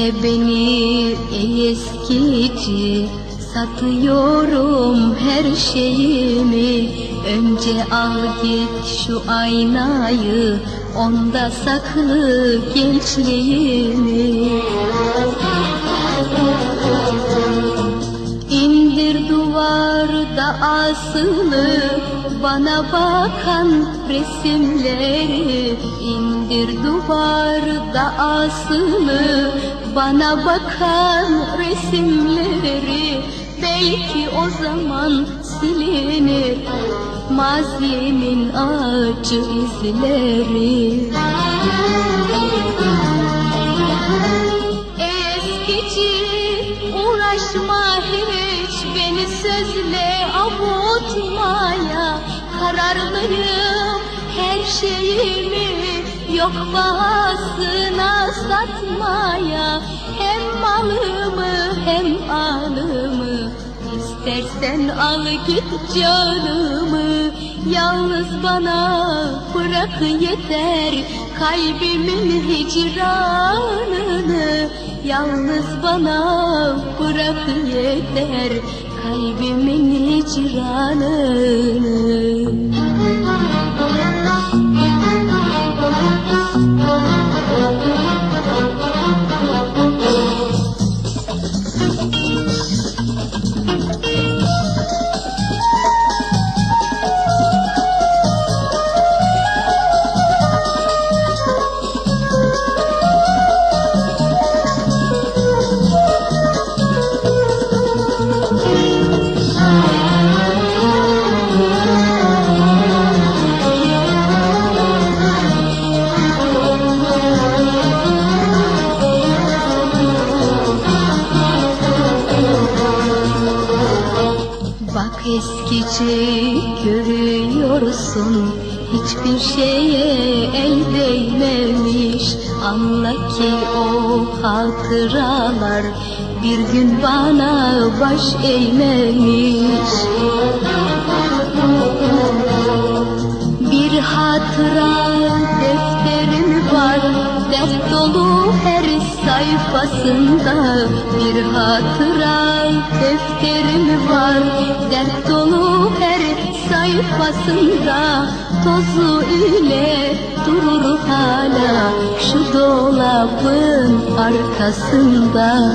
Dinle beni ey eskici Satıyorum her şeyimi. Önce al git şu aynayı Onda saklı gençliğimi. İndir duvarda asılı bana bakan resimleri. İndir duvarda asılı bana bakan resimleri belki o zaman silinir. Mazimin acı izleri. Eskici uğraşma hiç beni sözle avutmaya. Kararlıyım her şeyimi yok bahasına satmaya Hem malımı hem anımı İstersen al git canımı Yalnız bana bırak yeter. Kalbimin hicranını Yalnız bana bırak yeter. Kalbimin hicranını eskici görüyorsun Hiçbir şeye el değmemiş. Anla ki o hatıralar Bir gün bana baş eğmemiş. Bir hatıra defterim var Dert dolu her sayfasında Bir hatıra defterim var. Dert dolu her sayfasında Tozu ile durur hala Şu dolabın arkasında.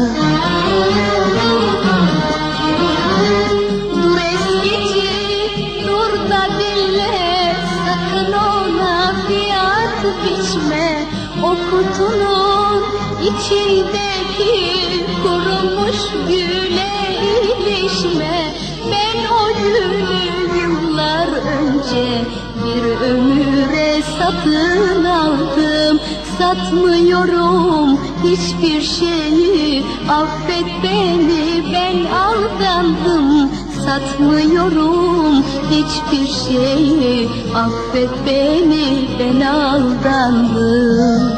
Dur eskici, dur da fiyat biçme. O kutunun içindeki kurumuş güle ilişme. Ben o gülü yıllar önce bir ömüre satın aldım. Satmıyorum hiçbir şeyi. Affet beni ben aldandım. Satmıyorum hiçbir şeyi. Affet beni ben aldandım